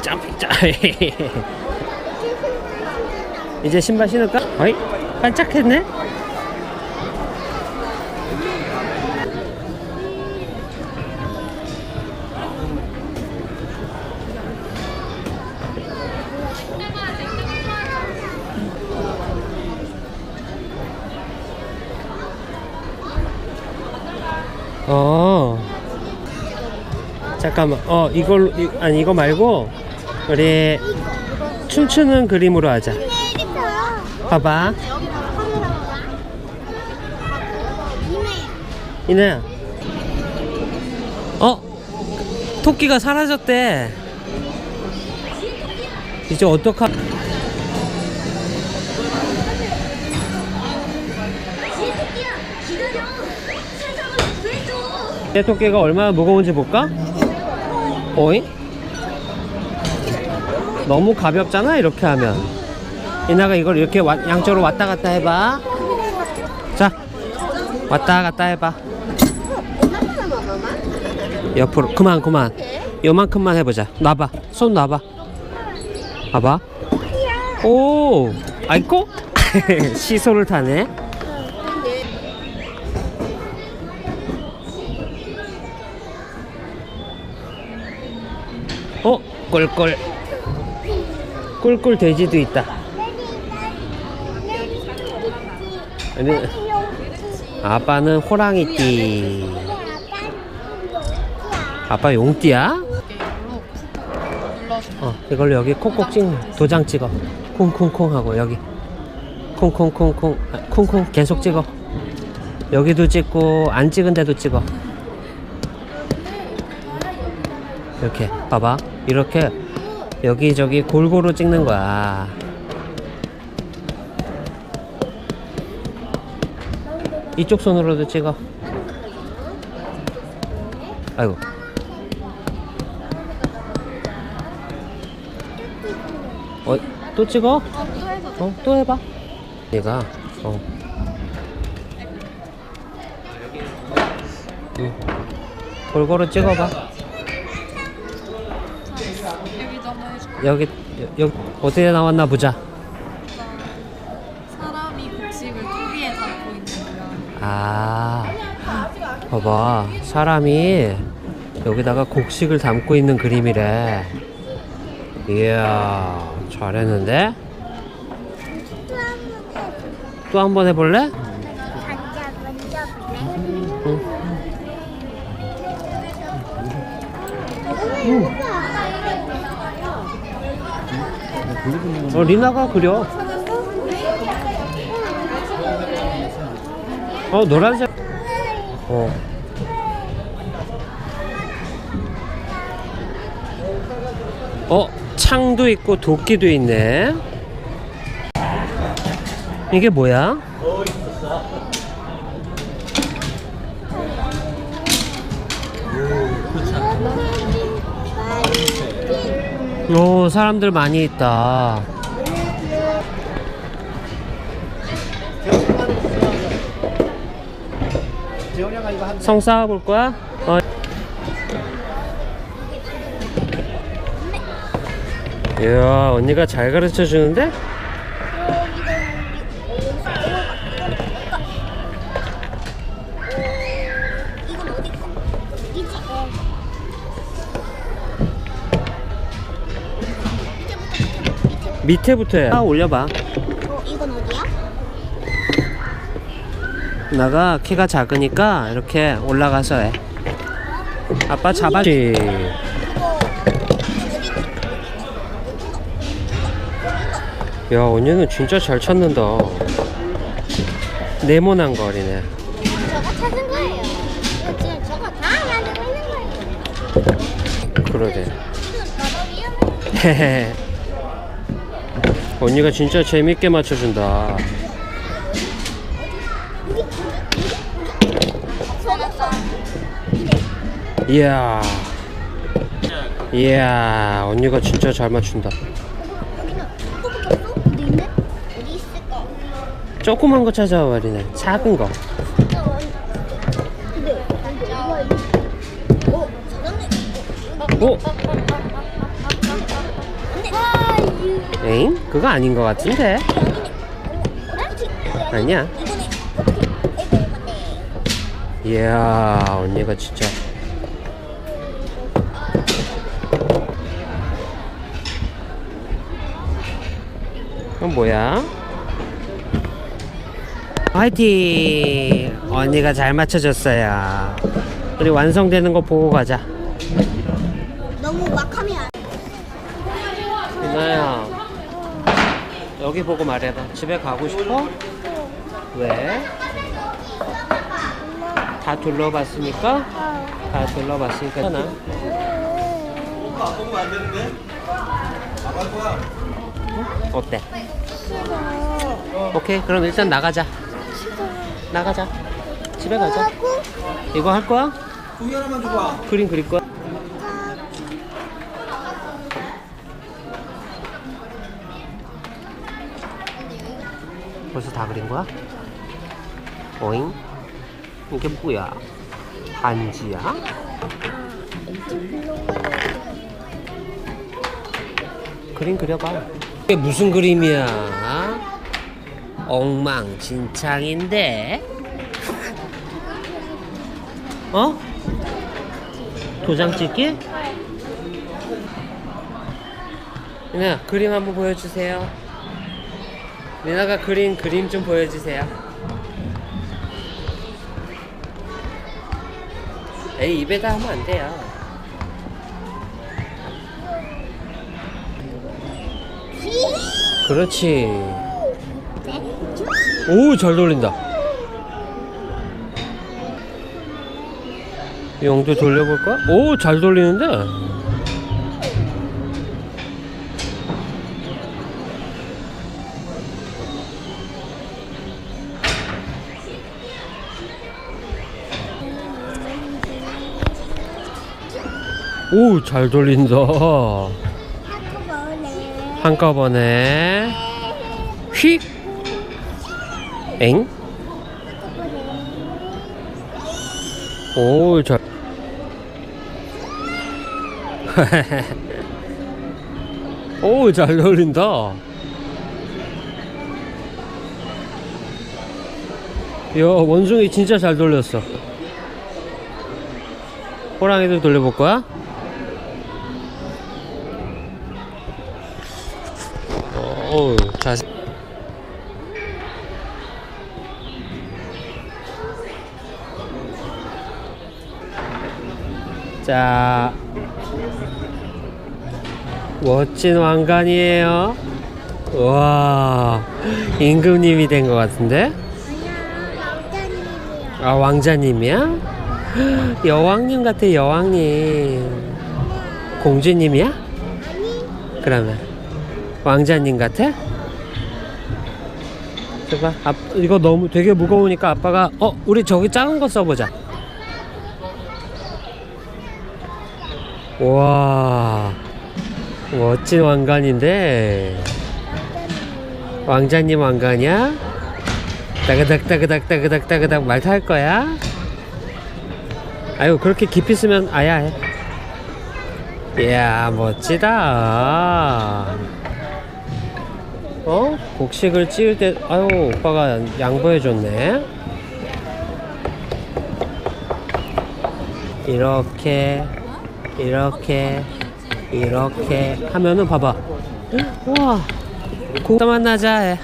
점핑 점핑 이제 신발 신을까? 어이 반짝했네? 어 잠깐만. 어 이걸로 이, 아니 이거 말고 우리 춤추는 그림으로 하자. 봐봐. 이나야 어? 토끼가 사라졌대. 이제 어떡하 내 토끼가 얼마나 무거운지 볼까? 어이? 너무 가볍잖아 이렇게 하면. 이나가 이걸 이렇게 와- 양쪽으로 왔다 갔다 해봐. 자 왔다 갔다 해봐. 옆으로 그만 그만. 요만큼만 해보자. 놔봐. 손 놔봐. 봐봐. 오 아이고. 시소를 타네 어 꿀꿀. 꿀꿀 돼지도 있다. 아니, 아빠는 호랑이띠. 아빠 용띠야? 어 이걸로 여기 콕콕 찍 도장 찍어. 콩콩콩 하고 여기. 콩콩콩콩 아, 콩콩 계속 찍어. 여기도 찍고 안 찍은 데도 찍어. 이렇게 봐봐 이렇게 여기저기 골고루 찍는 거야. 이쪽 손으로도 찍어. 아이고. 어, 또 찍어? 어, 또 해봐. 얘가 어. 응. 골고루 찍어봐 여기 여기 어디에 나왔나 보자. 사람이 곡식을 토비에 담고 있는 모양. 아, 봐봐. 사람이 여기다가 곡식을 담고 있는 그림이래. 이야, 잘했는데? 또 한 번 해볼래? 어, 리나가 그려. 어, 노란색. 어. 어, 창도 있고 도끼도 있네. 이게 뭐야? 오, 사람들 많이 있다. 성 쌓아볼 거야? 어. 이야, 언니가 잘 가르쳐 주는데? 밑에부터 해. 아, 올려봐. 어, 이건 어디야? 나가 키가 작으니까 이렇게 올라가서 해. 아빠 잡아 지. 야, 언니는 진짜 잘 찾는다. 네모난 거리네. 저거 찾은 거예요. 지금 저거 다 만들고 있는 거예요. 그러게. 헤헤. 언니가 진짜 재밌게 맞춰준다. 이야. 이야, 언니가 진짜 잘 맞춘다. 조그만 거 찾아와, 리네. 작은 거. 어 에잉? 그거 아닌 것 같은데? 아니야. 이야, 언니가 진짜. 그건 뭐야? 화이팅! 언니가 잘 맞춰줬어요. 우리 완성되는 거 보고 가자. 너무 막 하면 안 유나야, 여기 보고 말해봐. 집에 가고 싶어? 왜? 다 둘러봤으니까? 다 둘러봤으니까 하나. 어때? 오케이, 그럼 일단 나가자. 나가자. 집에 가자. 이거 할 거야? 종이 하나만 줘봐. 그림 그릴 거야? 벌써 다 그린 거야? 오잉? 이게 뭐야? 반지야? 그림 그려봐. 이게 무슨 그림이야? 엉망진창인데? 어? 도장 찍기? 리나 그림 한번 보여주세요. 리나가 그린 그림 좀 보여주세요. 에이 입에다 하면 안 돼요. 그렇지. 오 잘 돌린다. 영도 돌려볼까? 오 잘 돌리는데. 오, 잘 돌린다. 한꺼번에 한꺼번에 휙. 엥? 오, 잘. 오, 잘 돌린다. 야, 원숭이 진짜 잘 돌렸어. 호랑이도 돌려볼 거야? 어우, 자세. 자, 멋진 왕관이에요. 와, 임금님이 된 것 같은데? 왕자님이야 아, 왕자님이야? 여왕님 같아, 여왕님. 공주님이야? 아니 그러면 왕자님 같아? 잠깐, 아, 이거 너무 되게 무거우니까 아빠가 어, 우리 저기 작은 거 써보자. 와, 멋진 왕관인데 왕자님 왕관이야? 따그닥 따그닥 따그닥 따그닥 말 탈 거야? 아유 그렇게 깊이 쓰면 아야 해. 이야 멋지다 어? 곡식을 찌을 때 아유 오빠가 양보해줬네 이렇게 이렇게 이렇게 하면은 봐봐. 우와 고다 만나자 해